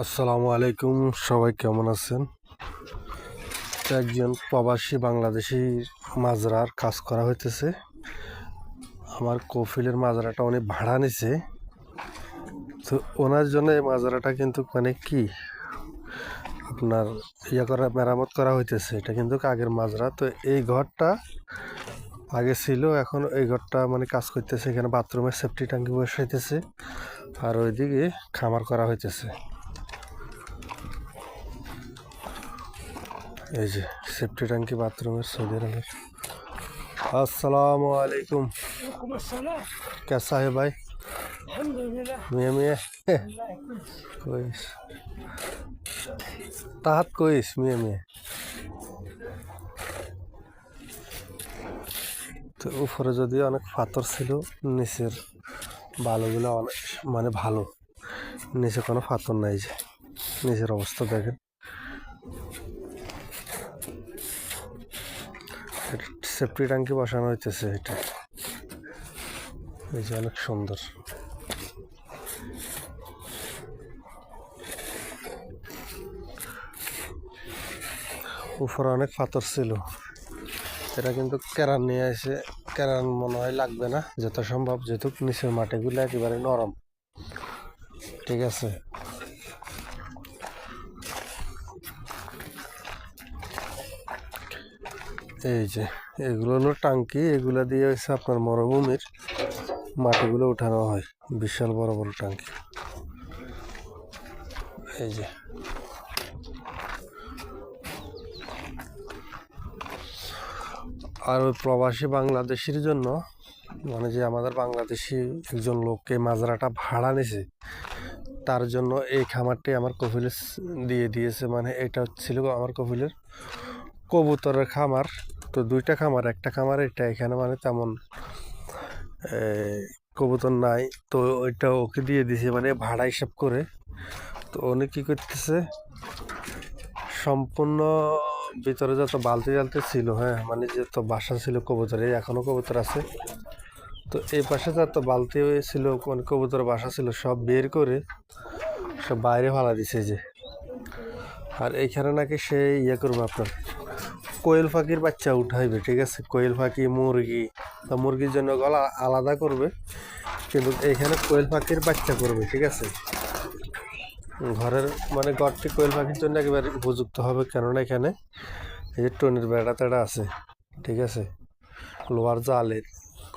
আসসালামু আলাইকুম, সবাই কেমন আছেন? একজন প্রবাসী বাংলাদেশি মাজরার কাজ করা হইতেছে। আমার কফিলের মাজরাটা অনেক ভাড়া নিছে। তো ওনার জন্য এই মাজরাটা কিন্তু মানে কি? আপনার ইয়ে করা, মেরামত করা হইতেছে। এটা কিন্তু আগের মাজরা। তো এই ঘরটা আগে ছিল, এখন এই ঘরটা মানে কাজ করতেছে। এখানে বাথরুমের সেফটি ট্যাঙ্কি বসাইতেছে। আর ওইদিকে খামার করা হইতেছে। এই যে সেফটি ট্যাঙ্কি বাথরুমের সৌদি আরবের আসসালামু আলাইকুম। কেসা হে ভাই? মিয়া মিয়া। কইস। তাহাত কইস, মিয়া মিয়া। তো উপরে যদি অনেক পাথর ছিল, নিচের বালুগুলো অনেক মানে ভালো। নিচে কোনো পাথর নাই যে। নিচের অবস্থা দেখেন। সেফটি ট্যাঙ্কি বসানো হইতেছে এটা। এই যে অনেক সুন্দর। উপরে অনেক পাথর ছিল। এটা কিন্তু কেরান নিয়ে এসে, কেরান মনে হয় লাগবে না যত সম্ভব যেহেতু নিচের মাটিগুলো একেবারে নরম। ঠিক আছে? এই যে, এগুলো হলো টাঙ্কি এগুলো দিয়ে হচ্ছে আপনার মরুভূমির মাটিগুলো উঠানো হয়, বিশাল বড় বড় টাঙ্কি এই যে। আর ওই প্রবাসী বাংলাদেশির জন্য মানে যে আমাদের বাংলাদেশি একজন লোককে মাজরাটা ভাড়া নিছে, তার জন্য এই খামারটি আমার কপিলে দিয়ে দিয়েছে মানে এটা ছিল আমার কপিলের কবুতরের খামার, তো দুইটা খামার, একটা খামার, এটা এখানে মানে তেমন কবুতর নাই, তো ওইটা ওকে দিয়ে দিছে মানে ভাড়া হিসাব করে। তো উনি কী করতেছে, সম্পূর্ণ ভিতরে যত বালতি জালতি ছিল হ্যাঁ মানে যত বাসা ছিল কবুতরের এখনও কবুতর আছে। তো এই পাশে যত বালতি ছিল কোন কবুতর বাসা ছিল, সব বের করে সব বাইরে ফালা দিছে যে। আর এইখানে নাকি সে ইয়ে করবে আপনার কোয়েল পাখির বাচ্চা উঠাইবে, ঠিক আছে? কোয়েল পাখি, মুরগি, তা মুরগির জন্য গলা আলাদা করবে, কিন্তু এখানে কোয়েল পাখির বাচ্চা করবে, ঠিক আছে? ঘরের মানে ঘরটি কোয়েল পাখির জন্য একেবারে উপযুক্ত হবে, কেননা এখানে এই যে টনির বেড়া তেড়া আছে, ঠিক আছে? লোহার জালের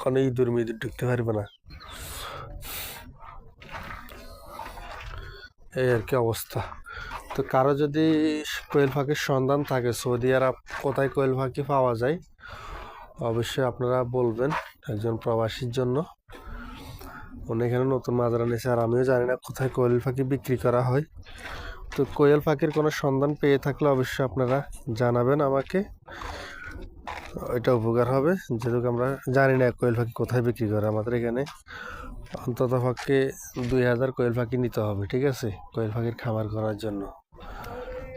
কোনো ইঁদুর মিঁদুর ঢুকতে পারবে না। এই আর কি অবস্থা। তো কারও যদি কোয়েল পাখির সন্ধান থাকে, সৌদি আরব কোথায় কোয়েল পাখি পাওয়া যায়, অবশ্যই আপনারা বলবেন একজন প্রবাসীর জন্য। এখানে নতুন মাজারা নিয়েছে আর আমিও জানি না কোথায় কোয়েল পাখি বিক্রি করা হয়। তো কোয়েল পাখির কোনো সন্ধান পেয়ে থাকলে অবশ্যই আপনারা জানাবেন আমাকে। এটা উপকার হবে, যেহেতু আমরা জানি না কোয়েল পাখি কোথায় বিক্রি করে। আমাদের এখানে অন্তত পক্ষে দুই হাজার কোয়েল পাখি নিতে হবে, ঠিক আছে? কোয়েল পাখির খামার করার জন্য।